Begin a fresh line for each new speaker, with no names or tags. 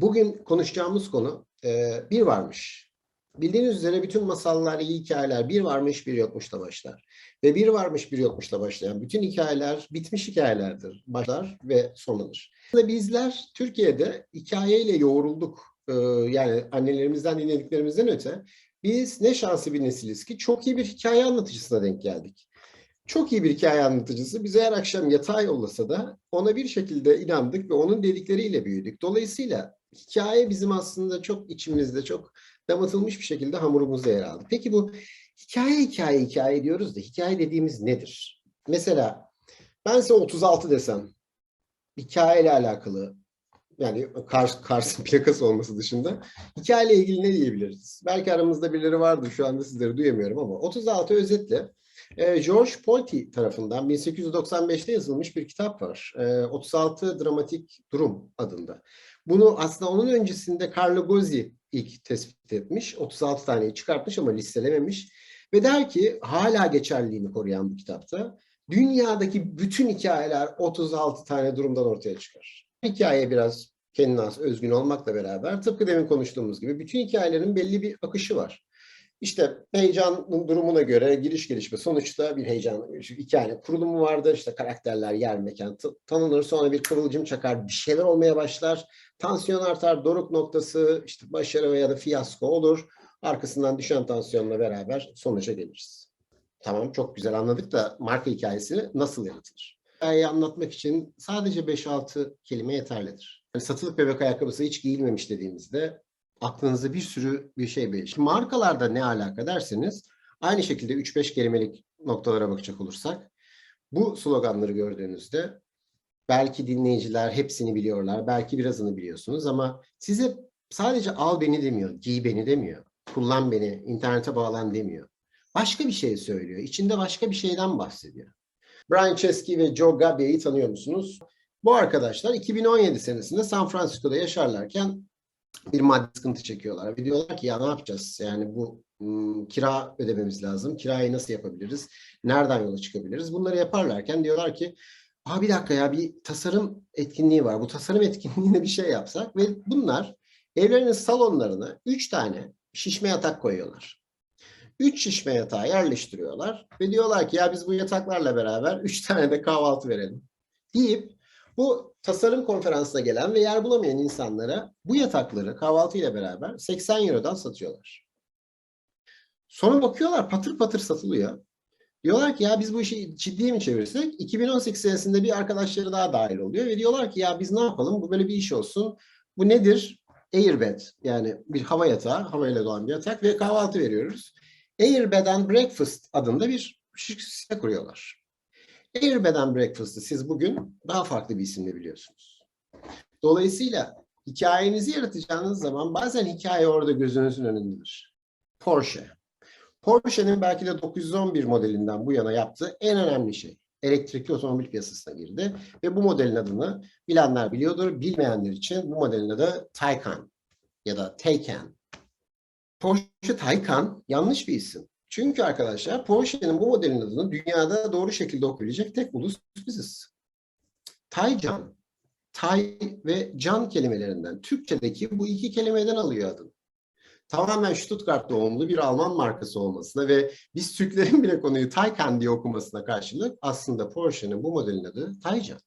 Bugün konuşacağımız konu e, bir varmış. Bildiğiniz üzere bütün masallar, iyi hikayeler bir varmış bir yokmuşla başlar. Ve bir varmış bir yokmuşla başlayan bütün hikayeler bitmiş hikayelerdir. Başlar ve sonlanır. Bizler Türkiye'de hikayeyle yoğrulduk. E, yani annelerimizden dinlediklerimizden öte biz ne şanslı bir nesiliz ki çok iyi bir hikaye anlatıcısına denk geldik. Çok iyi bir hikaye anlatıcısı bize her akşam yatağa yollasa da ona bir şekilde inandık ve onun dedikleriyle büyüdük. Dolayısıyla hikaye bizim aslında çok içimizde, çok damatılmış bir şekilde hamurumuzda yer aldı. Peki bu hikaye hikaye hikaye diyoruz da hikaye dediğimiz nedir? Mesela ben size 36 desem hikayeyle alakalı yani Kars, Kars'ın plakası olması dışında hikayeyle ilgili ne diyebiliriz? Belki aramızda birileri vardır şu anda sizleri duyamıyorum ama 36 özetle e, George Polti tarafından 1895'te yazılmış bir kitap var. E, 36 Dramatik Durum adında. Bunu aslında onun öncesinde Carlo Gozzi ilk tespit etmiş. 36 taneyi çıkartmış ama listelememiş. Ve der ki hala geçerliliğini koruyan bu kitapta dünyadaki bütün hikayeler 36 tane durumdan ortaya çıkar. Hikaye biraz kendine özgün olmakla beraber tıpkı demin konuştuğumuz gibi bütün hikayelerin belli bir akışı var. İşte heyecanın durumuna göre giriş gelişme sonuçta bir heyecan hikayenin kurulumu vardır. İşte karakterler yer mekan tanınır sonra bir kıvılcım çakar bir şeyler olmaya başlar. Tansiyon artar doruk noktası işte başarı veya da fiyasko olur. Arkasından düşen tansiyonla beraber sonuca geliriz. Tamam çok güzel anladık da marka hikayesi nasıl yaratılır? Hikayeyi anlatmak için sadece 5-6 kelime yeterlidir. Yani satılık bebek ayakkabısı hiç giyilmemiş dediğimizde aklınıza bir sürü bir şey belir. Markalarda ne alaka derseniz aynı şekilde 3-5 kelimelik noktalara bakacak olursak bu sloganları gördüğünüzde belki dinleyiciler hepsini biliyorlar, belki birazını biliyorsunuz ama size sadece al beni demiyor, giy beni demiyor, kullan beni, internete bağlan demiyor. Başka bir şey söylüyor. İçinde başka bir şeyden bahsediyor. Brian Chesky ve Joe Gabbier'i tanıyor musunuz? Bu arkadaşlar 2017 senesinde San Francisco'da yaşarlarken bir maddi sıkıntı çekiyorlar. Ve diyorlar ki ya ne yapacağız? Yani bu ım, kira ödememiz lazım. Kirayı nasıl yapabiliriz? Nereden yola çıkabiliriz? Bunları yaparlarken diyorlar ki Aa bir dakika ya bir tasarım etkinliği var. Bu tasarım etkinliğine bir şey yapsak ve bunlar evlerinin salonlarına üç tane şişme yatak koyuyorlar. Üç şişme yatağı yerleştiriyorlar ve diyorlar ki ya biz bu yataklarla beraber üç tane de kahvaltı verelim deyip bu tasarım konferansına gelen ve yer bulamayan insanlara bu yatakları kahvaltıyla beraber 80 Euro'dan satıyorlar. Sonra bakıyorlar patır patır satılıyor. Diyorlar ki ya biz bu işi ciddiye mi çevirirsek? 2018 senesinde bir arkadaşları daha dahil oluyor ve diyorlar ki ya biz ne yapalım? Bu böyle bir iş olsun. Bu nedir? Airbed yani bir hava yatağı, havayla doğan bir yatak ve kahvaltı veriyoruz. Airbed and Breakfast adında bir şirket kuruyorlar. Airbed and Breakfast'ı siz bugün daha farklı bir isimle biliyorsunuz. Dolayısıyla hikayenizi yaratacağınız zaman bazen hikaye orada gözünüzün önündedir. Porsche. Porsche'nin belki de 911 modelinden bu yana yaptığı en önemli şey. Elektrikli otomobil piyasasına girdi ve bu modelin adını bilenler biliyordur. Bilmeyenler için bu modelin adı Taycan ya da Taycan. Porsche Taycan yanlış bir isim. Çünkü arkadaşlar Porsche'nin bu modelin adını dünyada doğru şekilde okuyabilecek tek ulus biziz. Taycan, Tay ve Can kelimelerinden Türkçedeki bu iki kelimeden alıyor adını. Tamamen Stuttgart doğumlu bir Alman markası olmasına ve biz Türklerin bile konuyu Taycan diye okumasına karşılık aslında Porsche'nin bu modelin adı Taycan.